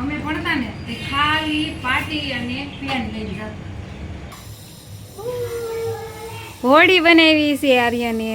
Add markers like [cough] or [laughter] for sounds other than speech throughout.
અમે ભણતા ને તે ખાલી પાટી અને પેન લઈને જતા. હોળી બનાવી છે આર્યને.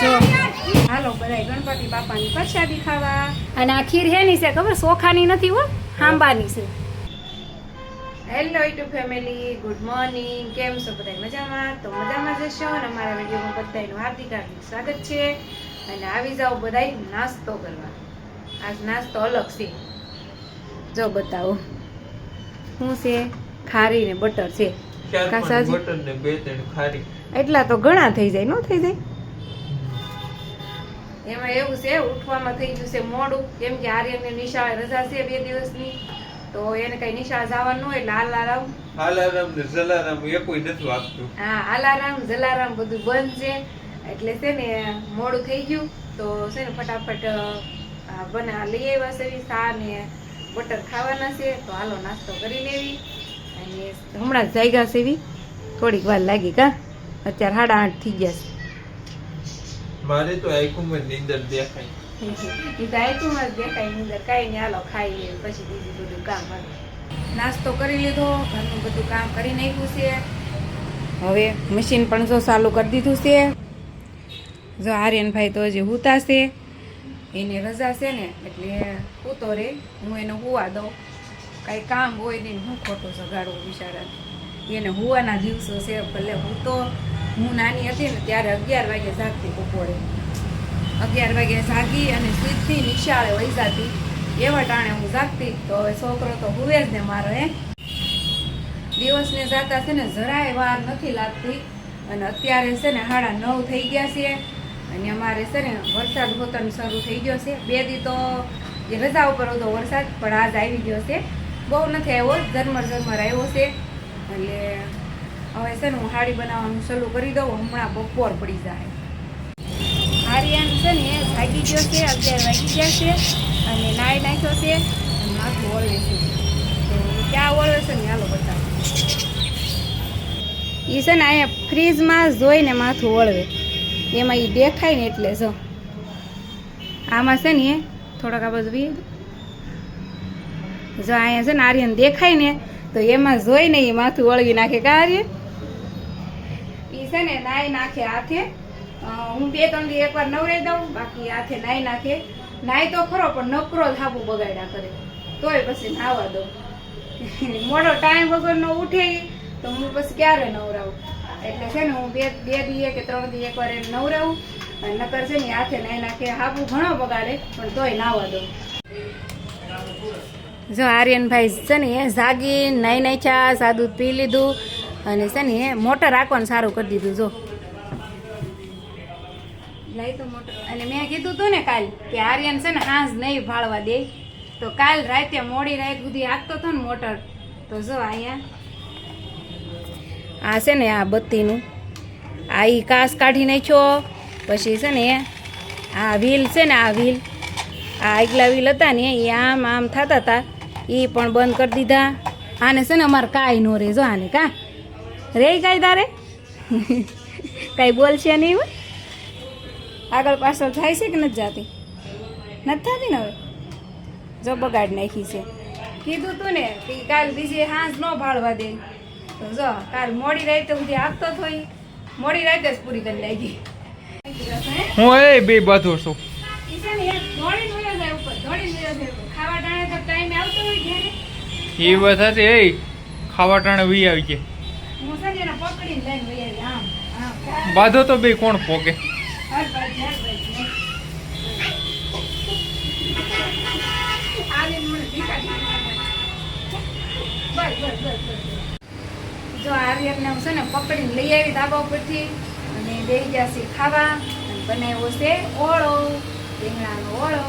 જો. હાલો બધાય ગણપતિ બાપાની પ્રસાદી ખાવા. અને આ ખીર હેની છે ખબર? સોખાની નથી હો હાંબાની છે. Hello YouTube family good morning કેમ છો બધા મજામાં? તો મજામાં જશો અને અમારા વિડીયોમાં બધાનું હાર્દિક હાર્દિક સ્વાગત છે. અને આવી જાઓ બધાય નાસ્તો કરવા. આજ નાસ્તો અલગ છે જો બતાવો. શું છે? ખારી ને બટર છે. કાસાજી? બટર ને બે ત્રણ ખારી. એટલા તો ઘણા થઈ જાય નો થઈ જાય? એમાં એવું છે ઉઠવામાં થઈ ગયું છે મોડું. કેમ કે આર્યનને નિશાળે રજા છે બે દિવસની. તો એને કઈ નિશાળ જવાનું હોય એટલે અલારામ હાલારામ ને જલારામ એ કોઈ નથી વાગતું. હા અલારામ જલારામ બધું બંધ છે. એટલે છે ને મોડું થઈ ગયું. તો છે ને ફટાફટ બના લઈ આવ્યા છે ચા ને બટર ખાવાના છે તો હાલો નાસ્તો કરી લેવી. અને હમણાં જ જાગ્યા છે એવી થોડીક વાર લાગી કા અત્યારે સાડા આઠ થઈ ગયા મારે તો આઈકુમાં નીંદર દેખાય. છે એ તો આયતુંમાં જ દેખાયની અંદર કાંઈ નહીં હાલો ખાઈ લે પછી બીજું બધું કામ આવે નાસ્તો કરી લીધો ઘરનું બધું કામ કરી નાખ્યું છે. હવે મશીન પણ જો ચાલુ કરી દીધું છે. જો આર્યનભાઈ તો હજી હુતા છે. એને રજા છે ને, એટલે પૂતો રે, હું એને હુવા દઉં. કાંઈ કામ હોય નહીં, હું ખોટો સગાડવો બિચારાને એને હુવાના દિવસો છે, ભલે હું તો, હું નાની હતી ને, ત્યારે અગિયાર વાગે જાગતી બપોરે. અગિયાર વાગે જાગી અને સીધી નિશાળે વહી જતી. એવા ટાણે હું જાગતી, તો હવે છોકરો તો હુવે જ ને મારો, હે. દિવસને જાતા છે ને, જરાય વાર નથી લાગતી. અને અત્યારે છે ને, સાડા નવ થઈ ગયા છે અને અમારે છે ને વરસાદ હોતાનું શરૂ થઈ ગયો છે. બે દી તો જે રજા ઉપર હતો વરસાદ, પણ આજ આવી ગયો છે. બહુ નથી આવ્યો, ઝરમર ઝરમર આવ્યો છે. એટલે હવે છે ને હું હાડી બનાવવાનું શરૂ કરી દઉં, હમણાં બપોર પડી જાય. આર્યન છે ને ભાગી ગયો છે, અગિયાર વાગી ગયા છે અને નાઈ નાખ્યો છે માથું ઓળવે છે. તો ક્યાં ઓળવે છે ને હાલો બતાવો. એ છે ને અહીંયા ફ્રીજમાં જોઈને માથું ઓળવે. એમાં એ દેખાય ને એટલે જો. આમાં છે ને થોડોક આ વી જો અહીંયા છે ને આર્યન દેખાય ને, તો એમાં જોઈને એ માથું વળગી નાખે કા આર્યન એ છે ને નાઈ નાખે હાથે. હું બે ત્રણ દી એકવાર નવરાઈ દઉં, બાકી હાથે નાઈ નાખે. નાઈ તો ખરો, પણ નકરો થાપુ બગાડ્યા કરે. તોય પછી નાવા દઉં. મોડો ટાઈમ વગરનો ઉઠે તો હું પછી ક્યારે નવરાવું? એટલે છે ને હું બે બે દીએ કે ત્રણ દી એકવાર નવ રહું અને નકર છે ને હાથે નાઈ નાખે હાપુ ઘણો બગાડે, પણ તોય નાવા દઉં. જો આર્યનભાઈ છે ને એ જાગી, નાઈ ચા, સાદું પી લીધું અને છે ને એ મોટર રાખવાનું સારું કરી દીધું, જો. લઈ તો મોટર. અને મેં કીધું તું ને કાલ કે આર્યન છે ને હાંસ નહીં ભાળવા દે. તો કાલ રાતે મોડી રાત સુધી હાંકતો હતો ને મોટર. તો જો અહીંયા આ છે ને આ બત્તીનું. આ એ કાસ કાઢી નાખ્યો, પછી છે ને આ વ્હીલ છે ને આ વ્હીલ. આ આગલા વ્હીલ હતા ને એ આમ આમ થતા હતા. એ પણ બંધ કરી દીધા. આને છે ને અમારે કાંઈ નો રે જો આને કા? રે કાંઈ તારે? [laughs] કાંઈ બોલશે નહીં હોય? આગળ પાછળ થાય છે કે નથી જાતી? નથી થતી ને હવે? જો બગાડ નાખી છે. કીધું તું ને કાલ બીજે હાંસ ન ભાળવા દે. તો જો કાલ મોડી રાતે સુધી આપતો તો મોડી રાતે જ પૂરી કરી લાગી હું એ બે બાજુ છું. છે. એ વાત હતી એ ખાવા ટાણે વી આવી છે છે. બાધો તો બે કોણ પોકે બસ, બસ, બસ. જો આર્યનને હું છે ને પકડીને લઈ આવી ધાબા ઉપરથી અને બેસી જશે ખાવા. અને બનાવ્યો છે ઓળો રીંગણાનો ઓળો.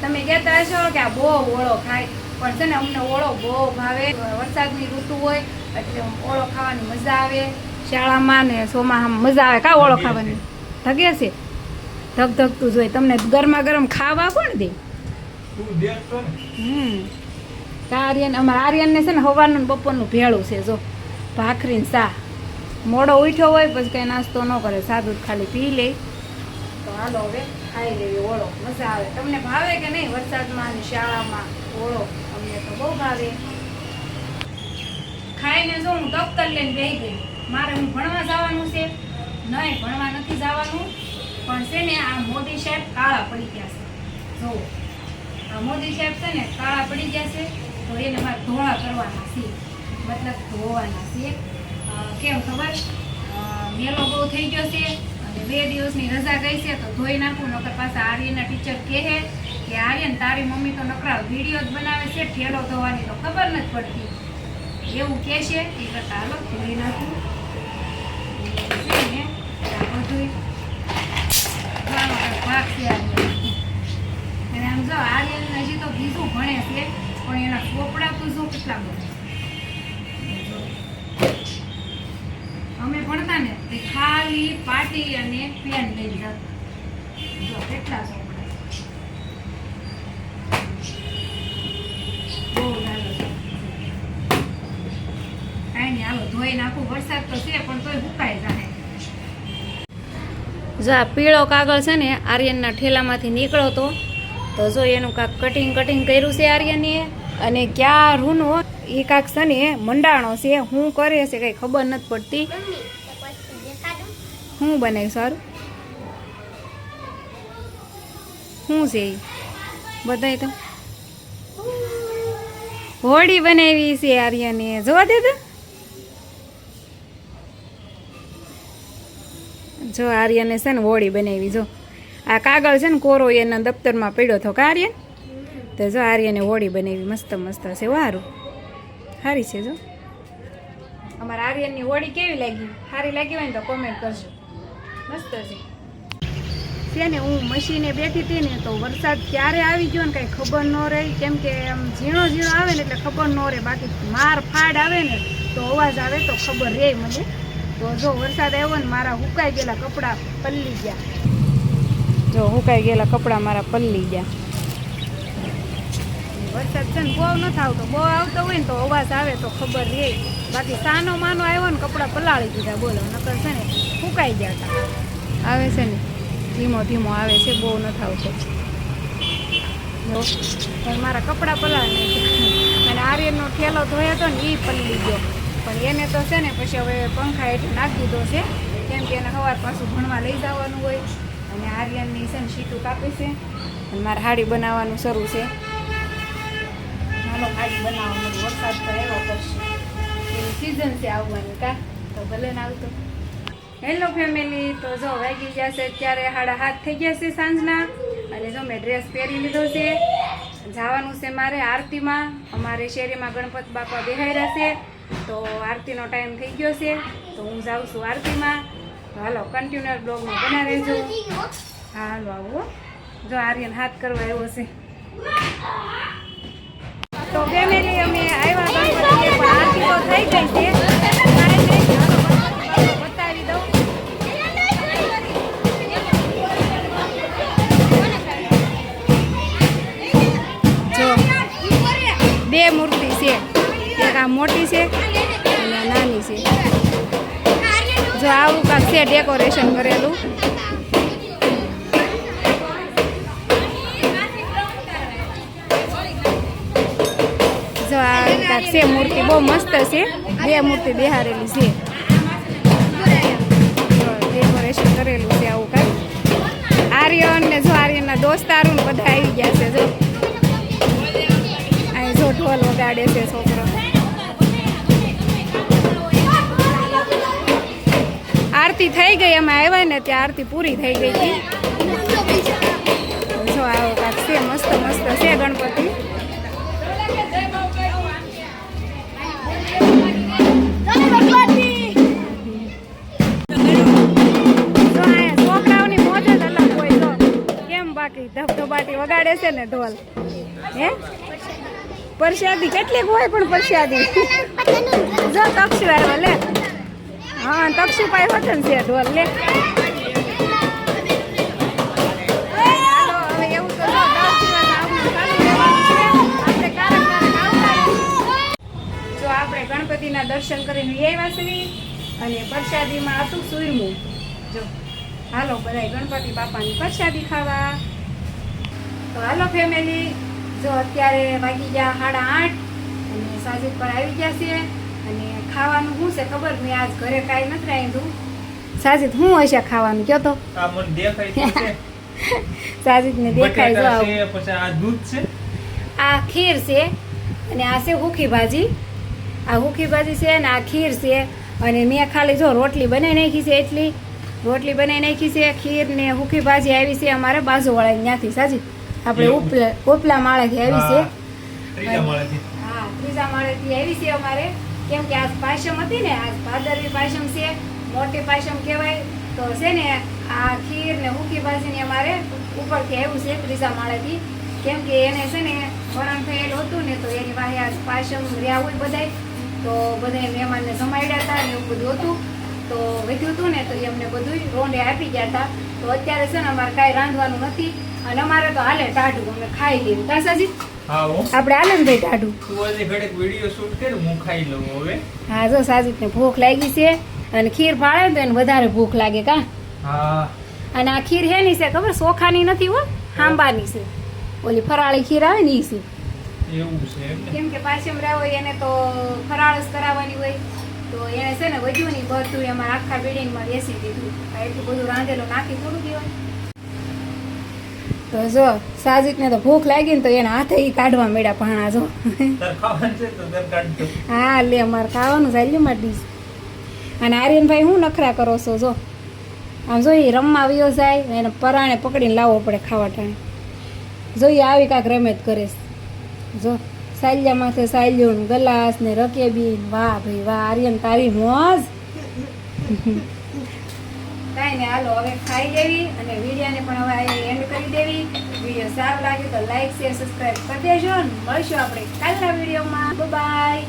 તમે કહેતા હશો કે આ બહુ ઓળો ખાય પણ છે ને અમને ઓળો બહુ ભાવે. વરસાદની ઋતુ હોય એટલે ઓળો ખાવાની મજા આવે. શાળામાં ને સોમાં મજા આવે. કા ઓળો ખાવાની? ધગે છે ધક ધકતું જોઈએ તમને ગરમા ગરમ ખાવા કોણ દે? તું હમ. આર્યન અમારા આર્યનને છે ને હવાનું બપોરનું ભેળું છે જો. ભાખરી શા મોડો ઉઠ્યો હોય પછી કંઈ નાસ્તો ન કરે, સાદું ખાલી પી લે. તો હાલો હવે ખાઈ લેવી, ઓળો. મજા આવે. તમને ભાવે કે નહીં વરસાદમાં અને શાળામાં? ઓળો, અમને તો બહુ ભાવે. ખાઈને જો હું દફતર લઈને બેસી ગઈ. મારે હું ભણવા જવાનું છે? નહીં, ભણવા નથી જવાનું. પણ છે ને આ મોદી સાહેબ કાળા પડી ગયા છે. જો, આ મોદી સાહેબ છે ને કાળા પડી ગયા છે, તો એને મારે ધોળા કરવાના છે. મતલબ ધોવાના છે. કેમ ખબર? મેલો બહુ થઈ ગયો છે અને બે દિવસની રજા ગઈ છે તો ધોઈ નાખું, નકર પાછા આર્યના ટીચર કહે કે, આર્યન, તારી મમ્મી તો નકરા વીડિયો જ બનાવે છે, ઠેલો ધોવાની તો ખબર નથી પડતી. એવું કે છે, એ કરતા હાલો, ધોઈ નાખું. ધોવાનો ભાગ આમ જો, આર્યન હજી તો બીજું ભણે છે, પણ એના ચોપડા તો શું કેટલા બધા અમે ભણતા ને તે ખાલી પાટી અને પેન લઈ જતા. જો કેટલા જો આ પીળો કાગળ છે ને, આર્યનના ઠેલામાંથી નીકળો તો તો જો એનું કાંક કટિંગ કટિંગ કર્યું છે આર્યનીએ, અને ક્યાં રૂનો એ કાંક છે ને, મંડાણો છે, હું કરે છે કંઈ ખબર નથી પડતી. શું બને સારું? શું છે એ બધાય તો? હોળી બનાવી છે આર્યને. જોવા દે જો આર્યને છે ને હોળી બનાવી, જો. આ કાગળ છે ને કોરો એના દફતરમાં પડ્યો હતો આર્યન? તો જો આર્યને હોળી બનાવી, મસ્ત મસ્ત છે, વારું. સારી છે જો. અમારા આર્યનની હોળી કેવી લાગી? સારી લાગી હોય ને તો કોમેન્ટ કરજો. મસ્ત છે. છે ને હું મશીને બેઠી હતી ને તો વરસાદ ક્યારે આવી ગયો ને કાંઈ ખબર ન રહી. કેમ કે આમ ઝીણો ઝીણો આવે ને એટલે ખબર ન રહે. બાકી માર ફાડ આવે ને તો અવાજ આવે તો ખબર રહે મને. તો જો વરસાદ આવ્યો ને મારા હુકાઈ ગયેલા કપડાં પલ્લી ગયા. જો હુકાઈ ગયેલા કપડાં મારા પલ્લી ગયા. વરસાદ છે ને બહુ નથી આવતો બહુ આવતો હોય ને તો અવાજ આવે તો ખબર રહે. બાકી સાનો માનો આવ્યો ને કપડાં પલાળી દીધા બોલો. નકર છે ને ફૂંકાઈ ગયા હતા. આવે છે ને. ધીમો ધીમો આવે છે બહુ નથી આવતો પણ મારા કપડાં પલાળી અને આર્યનનો ઠેલો ધોયો હતો ને એ પલળી ગયો. પણ એને તો છે ને પછી હવે પંખા હેઠળ નાખી દીધો છે. કેમ કે એને સવાર પાછું ભણવા લઈ જવાનું હોય. અને આર્યનની છે ને સીટું કાપી છે. અને મારે હાડી બનાવવાનું શરૂ છે. હાલો હાડી બનાવવાનો વરસાદ તો એવો પડશે સિઝન છે આવવાની કા? તો ભલે ને આવતો. હેલો ફેમિલી તો જો વાગી ગયા છે અત્યારે સાડા હાથ થઈ ગયા છે સાંજના. અને જો મેં ડ્રેસ પહેરી લીધો છે. જવાનું છે મારે આરતીમાં. અમારે શેરીમાં ગણપત બાપા બેહાર્યા છે. તો આરતીનો ટાઈમ થઈ ગયો છે. તો હું જાઉં છું આરતીમાં. હાલો કન્ટિન્યુઅર બ્લોગમાં બના રહેજો. હાલો આવો. જો આર્યન હાથ કરવા આવ્યો છે. તો ફેમિલી અમે આવ્યા પણ આરતી થઈ ગઈ છે. બતાવી દઉં. જો, બે મૂર્તિ છે. એક આ મોટી છે, અને નાની છે. જો આવું કાંક છે ડેકોરેશન કરેલું. છે, મૂર્તિ બહુ મસ્ત છે. બે મૂર્તિ બેહારેલી છે. ડેકોરેશન કરેલું છે આવું કાંઈક આર્યન ને જો આર્યનના દોસ્તારો બધા આવી ગયા છે, જો. અહીં જો ઢોલ વગાડે છે છોકરો. આરતી થઈ ગઈ, અમે આવ્યા ને ત્યાં આરતી પૂરી થઈ ગઈ હતી. જો આવો કાંક છે, મસ્ત મસ્ત છે ગણપતિ. બાકી ધબધબાટી વગાડે છે ને ઢોલ. હે? પરસાદી કેટલીક હોય પણ પરસાદી. જો તક્ષુ આવ્યો લે. હા તક્ષુ પાય વચન છે ઢોલ, લે. ગણપતિના દર્શન કરીને આવ્યા છીએ અને પ્રસાદીમાં હતું સુરમું. જો. હાલો, બધાય ગણપતિ બાપાની પ્રસાદી ખાવા. તો હાલો ફેમિલી જો અત્યારે વાગી ગયા સાડા આઠ અને સાજીદ પર આવી ગયા છે અને ખાવાનું શું છે ખબર? મેં આજ ઘરે કાંઈ નથી રાંધ્યું. સાજીત શું હશે ખાવાનું? કયો તો? આ ને [laughs] દેખાય જો બટેટા આવું. છે પછી આ દૂધ છે. આ ખીર છે અને આ છે હુખી ભાજી. આ હુખી ભાજી છે અને આ ખીર છે અને મેં ખાલી જો રોટલી બનાવી નાખી છે એટલી. રોટલી બનાવી નાખી છે ખીર ને હુખી ભાજી આવી છે અમારે બાજુવાળા ત્યાંથી. સાજી આપણે ઉપલા ઉપલા માળેથી આવી છે. હા, ત્રીજા માળેથી. હા ત્રીજા માળેથી આવી છે અમારે. કેમ કે આજ પાયસમ હતી ને આજ ભાદરવી પાયસમ છે મોટી પાયસમ કહેવાય. તો છે ને આ ખીર ને હુકી ભાજીને અમારે ઉપરથી આવ્યું છે ત્રીજા માળેથી. કેમ કે એને છે ને વરણ થયેલું હતું ને તો એની વાહે આજ પાયસમ રહ્યા હોય બધાય. તો બધાય મહેમાનને જમાડ્યા હતા ને એવું બધું હતું. તો વધ્યું હતું ને તો એમને બધું રોંડે આપી ગયા હતા. તો અત્યારે છે ને અમારે કાંઈ રાંધવાનું નથી. અને અમારે તો હાલે ટાઢું અમે ખાઈ લઈએ. કાસાજી હા આપણે આનંદ ભાઈ ટાઢું? તું આજે ઘડીક વીડિયો શૂટ કર હું ખાઈ લઉં હવે. હા જો સાજીદને ભૂખ લાગી છે અને ખીર ભાળે તો એને વધારે ભૂખ લાગે કા? હા. અને આ ખીર હેની છે ખબર? સોખાની નથી હો. હાંબાની છે. ઓલી ફરાળી ખીર આવે ને ઈ છે. કેમ કે પાછમરા હોય એને તો ફરાળ જ કરાવવાની હોય. તો એને છે ને વધ્યું નહીં બધું એમાં આખા બિલ્ડિંગમાં બેસી દીધું. એટલું બધું રાંધેલું નાખી થોડું કહેવાય તો જો સાજીદને તો ભૂખ લાગી ને તો એના હાથે ઈ કાઢવા મળ્યા ભાણા જો. હા લે અમારે ખાવાનું ચાલ્યું મારી ડીશ અને આર્યનભાઈ હું નખરા કરો છો જો. આમ જોઈએ રમવા આવ્યો જાય એને પરાણે પકડીને લાવવો પડે ખાવા ટાણે. જોઈએ આવી કાંક રમેત કરે છે. જો. સાયલિયા માથે સાયલ્યું ને ગલાસ ને રકેબી ને વાહ ભાઈ વાહ, આર્યન તારી મોજ. કાંઈ ને હાલો, હવે ખાઈ દેવી અને વિડીયોને પણ હવે એન્ડ કરી દેવી. વીડિયો સારો લાગે તો લાઈક, શેર સબસ્ક્રાઈબ કરી દેજો. અને મળશું આપણે કાલના વિડીયોમાં. બાય